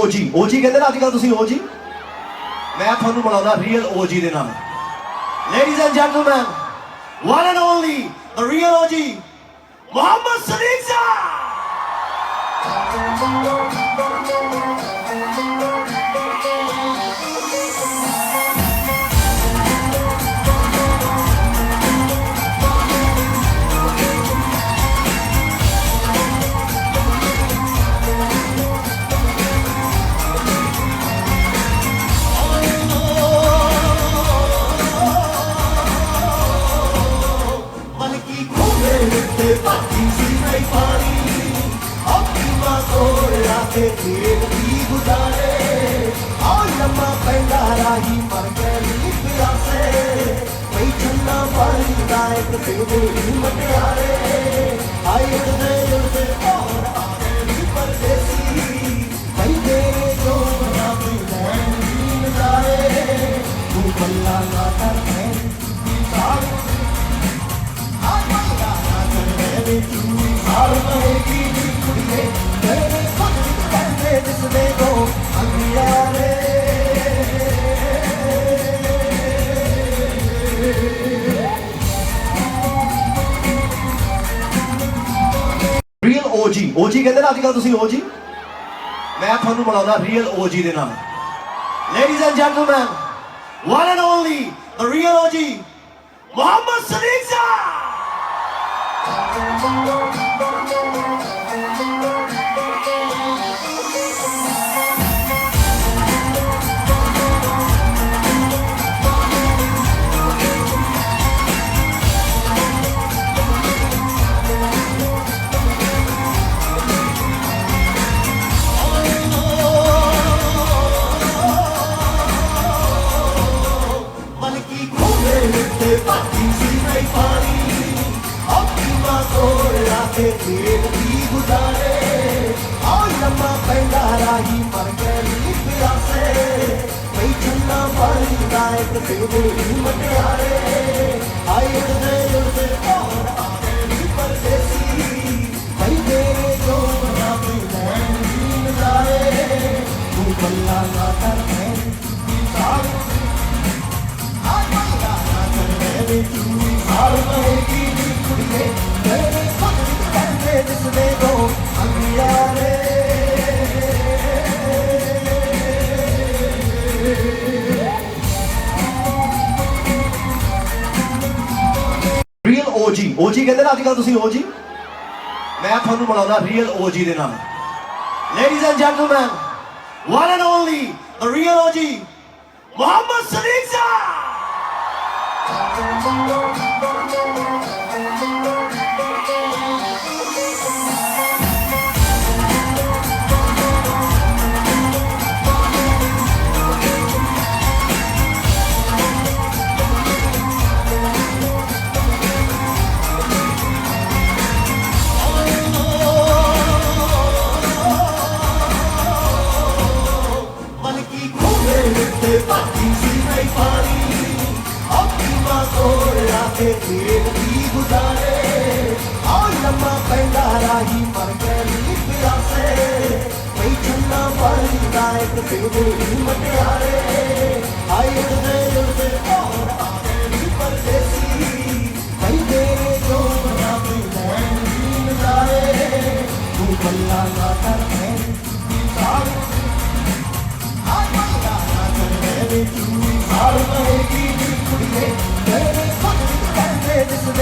OG OG ਕਹਿੰਦੇ ਨਾ ਅੱਜ ਕੱਲ ਤੁਸੀਂ OG ਮੈਂ ਤੁਹਾਨੂੰ ਬੁਲਾਉਂਦਾ ਰੀਅਲ OG ਦੇ ਨਾਲ। Ladies and gentleman one and only, the real OG Mohammad Sadiq Sahib ਕੋਲ ਆ ਕੇ ਤੇਰੇ ਦੀ ਗੁਜ਼ਾਰੇ ਆ ਲੰਮਾ ਪੈਂਦਾ ਰਾਹੀ ਮਰ ਗਈ ਪਿਆਸੇ ਕੋਈ ਚੰਨਾ ਪਾਈਦਾ ਇੱਕ ਤੇਰੇ ਦੀ ਮਟਿਆਰੇ ਆਏ ਉੜਦੇ ਉੜਦੇ ਔਰ ਆਵੇ ਵੀ ਪਰਦੇਸੀ ਕਈ ਤੇਰੇ ਜੋ ਨਾ ਕੋਈ ਲੈਣ ਦੀ ਨਜ਼ਾਰੇ ਤੂੰ ਬੱਲਾ ਨਾ ਕਰ ਮੈਂ ਸਾਰੂ ਰੀਅਲ OG OG ਕਹਿੰਦੇ ਨਾ ਅੱਜ ਕੱਲ ਤੁਸੀਂ OG ਮੈਂ ਤੁਹਾਨੂੰ ਬੁਲਾਉਂਦਾ ਰੀਅਲ OG ਦੇ ਨਾਲ। Ladies and gentleman one and only the real OG Mohammad Sadiq Sahib के लिए भी गुजारे। और लंबा पैदा राही पर गई प्यासे। कई चलना पानी गायक से वो ही मटियारे। आए हृदय से और आए भी परदेसी। कई तेरे जो बना के नैन भी नजारे तू बल्ला का कर है Thank you. ਰੀਅਲ OG ਕਹਿੰਦੇ ਨਾ ਅੱਜ ਕੱਲ ਤੁਸੀਂ OG ਮੈਂ ਤੁਹਾਨੂੰ ਬੁਲਾਉਂਦਾ ਰੀਅਲ OG ਦੇ ਨਾਲ। Ladies and gentleman one and only the real OG Mohammad Sadiq Sahib ਉੱਤੇ ਬਾਕੀ ਸੀ ਨਹੀਂ ਪਾਣੀ ਆਪਣੀ ਮਾਂ ਕੋਲ ਆ ਕੇ ਤੇਰੇ ਦੀ ਗੁਜ਼ਾਰੇ ਆ ਲੰਮਾ ਪੈਂਦਾ ਰਾਹੀ ਮਰ ਗਈ ਪਿਆਸੇ ਕਈ ਚੰਨਾ ਪਾਈਦਾ ਇੱਕ ਤੇਰੇ ਦੀ ਮਟਿਆਰੇ ਆਏ ਉੜਦੇ ਉੜਦੇ ਔਰ ਆਵੇ ਵੀ ਪਰਦੇਸੀ ਕਈ ਤੇਰੇ ਜੋ ਨਾ ਕੋਈ ਲੈਣ ਦੀ ਨਜ਼ਾਰੇ ਤੂੰ ਬੱਲਾ ਨਾ I don't know you